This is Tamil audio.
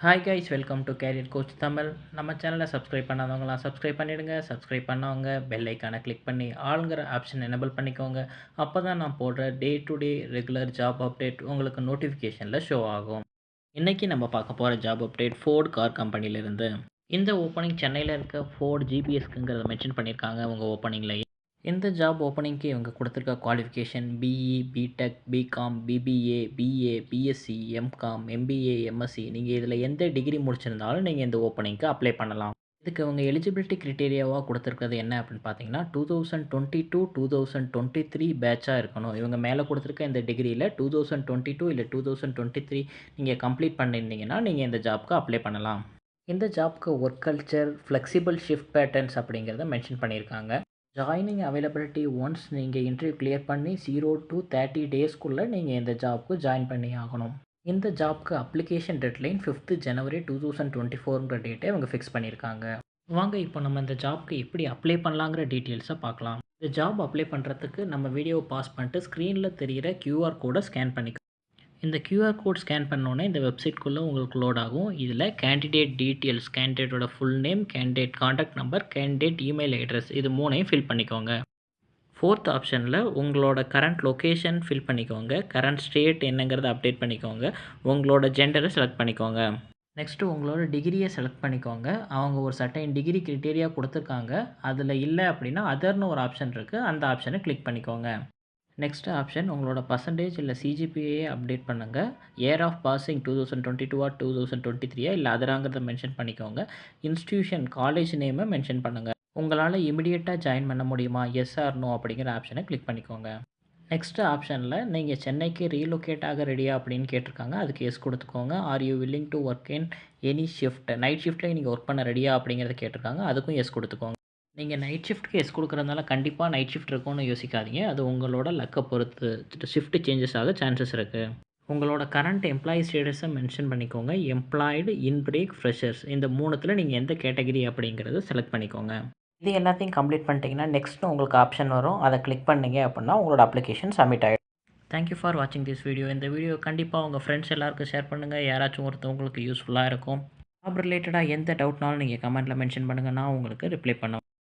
Hi guys welcome to career coach Tamil நம்ம சேனலை சப்ஸ்கிரைப் பண்ணாதவங்களாம் சப்ஸ்கிரைப் பண்ணிவிடுங்க சப்ஸ்கிரைப் பண்ணவங்க பெல் ஐக்கானை கிளிக் பண்ணி ஆளுங்கிற ஆப்ஷன் எனபிள் பண்ணிக்கோங்க. அப்போ தான் நான் போடுற day to day regular job update உங்களுக்கு நோட்டிஃபிகேஷனில் ஷோ ஆகும். இன்றைக்கி நம்ம பார்க்க போகிற ஜாப் அப்டேட் ஃபோர்டு கார் கம்பெனிலேருந்து இந்த ஓப்பனிங் சென்னையில் இருக்க ஃபோர்டு ஜிபிஎஸ்க்குங்கிறத மென்ஷன் பண்ணியிருக்காங்க உங்கள் ஓப்பனிங்கில் இந்த ஜாப் ஓப்பனிங்க்கு இவங்க கொடுத்துருக்க qualification BE BTech BCom BBA BA BSc MCom MBA MSc நீங்கள் இதில் எந்த டிகிரி முடிச்சிருந்தாலும் நீங்கள் இந்த ஓப்பனிங்க்கு அப்ளை பண்ணலாம். இதுக்கு அவங்க எலிஜிபிலிட்டி க்ரிட்டேரியாவாக கொடுத்துருக்கிறது என்ன அப்படின்னு பார்த்தீங்கன்னா two thousand twenty two two thousand twenty three பேட்சாக இருக்கணும். இவங்க மேலே கொடுத்துருக்க இந்த டிகிரியில் டூ தௌசண்ட் டுவெண்ட்டி டூ இல்லை டூ தௌசண்ட் டுவெண்ட்டி த்ரீ நீங்கள் கம்ப்ளீட் பண்ணியிருந்தீங்கன்னா நீங்கள் இந்த ஜாப்க்கு அப்ளை பண்ணலாம். இந்த ஜாப்க்கு work culture flexible shift patterns அப்படிங்கிறத மென்ஷன் பண்ணியிருக்காங்க. ஜாயினிங் அவைலபிலிட்டி ஒன்ஸ் நீங்கள் இன்டர்வியூ கிளியர் பண்ணி ஜீரோ டு தேர்ட்டி டேஸ்க்குள்ளே நீங்கள் இந்த ஜாப்க்கு ஜாயின் பண்ணி ஆகணும். இந்த ஜாப்க்கு application deadline fifth January two thousand twenty ஃபோருங்கிற டேட்டை அவங்க ஃபிக்ஸ் பண்ணியிருக்காங்க வாங்க இப்போ நம்ம இந்த ஜாப்க்கு எப்படி அப்ளை பண்ணலாங்கிற டீட்டெயில்ஸை பார்க்கலாம். இந்த ஜாப் அப்ளை பண்ணுறதுக்கு நம்ம வீடியோவை பாஸ் பண்ணிட்டு ஸ்க்ரீனில் தெரிகிற கியூஆர் கோடை ஸ்கேன் பண்ணிக்கலாம். இந்த கியூஆர் கோட் ஸ்கேன் பண்ணோன்னே இந்த வெப்சைட்குள்ளே உங்களுக்கு லோட் ஆகும். இதில் candidate details கேண்டிடேட்டோட full name candidate contact number candidate email address இது மூணையும் ஃபில் பண்ணிக்கோங்க. ஃபோர்த் ஆப்ஷனில் உங்களோட கரண்ட் லொக்கேஷன் ஃபில் பண்ணிக்கோங்க. கரண்ட் ஸ்டேட் என்னங்கிறத அப்டேட் பண்ணிக்கோங்க. உங்களோட ஜெண்டரை செலக்ட் பண்ணிக்கோங்க. நெக்ஸ்ட்டு உங்களோட டிகிரியை செலக்ட் பண்ணிக்கோங்க. அவங்க ஒரு சட்டையின் டிகிரி க்ரிட்டேரியா கொடுத்துருக்காங்க. அதில் இல்லை அப்படின்னா அதர்னு ஒரு ஆப்ஷன் இருக்குது அந்த ஆப்ஷனை கிளிக் பண்ணிக்கோங்க. நெக்ஸ்ட் ஆப்ஷன் உங்களோட பர்சன்டேஜ் இல்லை சிஜிபிஏ அப்டேட் பண்ணுங்கள் year of passing two thousand twenty டூவா டூ தௌசண்ட் டுவெண்ட்டி த்ரீயா இல்லை அதராங்கிறத மென்ஷன் பண்ணிக்கோங்க. இன்ஸ்டியூஷன் காலேஜ் நேமை மென்ஷன் பண்ணுங்கள் உங்களால் இமிடியேட்டாக ஜாயின் பண்ண முடியுமா? எஸ் ஆர் நோ அப்படிங்கிற ஆப்ஷனை கிளிக் பண்ணிக்கோங்க. நெக்ஸ்ட் ஆப்ஷனில் நீங்கள் சென்னைக்கு ரீலொகேட் ஆக ரெடியா அப்படின்னு கேட்டிருக்காங்க. அதுக்கு எஸ் கொடுத்துக்கோங்க. Are you willing to work in any shift night ஷிஃப்ட்டில் நீங்கள் ஒர்க் பண்ண ரெடியா அப்படிங்கிறத கேட்டிருக்காங்க. அதுக்கும் எஸ் கொடுத்துக்கோங்க. நீங்கள் நைட் ஷிஃப்ட்க்கு எஸ் கொடுக்குறதுனால கண்டிப்பாக நைட் ஷிஃப்ட் இருக்கும்னு யோசிக்காதீங்க. அது உங்களோட லக்கை பொறுத்து ஷிஃப்ட் சேஞ்சஸ் ஆக சான்சஸ் இருக்குது உங்களோட கரண்ட் எம்ப்ளாயி ஸ்டேட்டஸை மென்ஷன் பண்ணிக்கோங்க. எம்ப்ளாய்டு இன் பிரேக் ஃப்ரெஷர்ஸ் இந்த மூணுத்தில் நீங்கள் எந்த கேட்டகரி அப்படிங்கிறத செலக்ட் பண்ணிக்கோங்க. இது எல்லாத்தையும் கம்ப்ளீட் பண்ணிட்டீங்கன்னா நெக்ஸ்ட்டு உங்களுக்கு ஆப்ஷன் வரும். அதை கிளிக் பண்ணிங்க அப்படின்னா உங்களோட அப்ளிகேஷன் சப்மிட் ஆகிடும் தேங்க்யூ ஃபார் வாட்சிங் திஸ் வீடியோ இந்த வீடியோ கண்டிப்பாக உங்கள் ஃப்ரெண்ட்ஸ் எல்லாருக்கும் ஷேர் பண்ணுங்கள் யாராச்சும் ஒருத்தவங்களுக்கு யூஸ்ஃபுல்லாக இருக்கும். ஜாப் ரிலேட்டடாக எந்த டவுட்னாலும் நீங்கள் கமெண்ட்டில் மென்ஷன் பண்ணுங்கள் நான் உங்களுக்கு ரிப்ளை பண்ணுவேன்.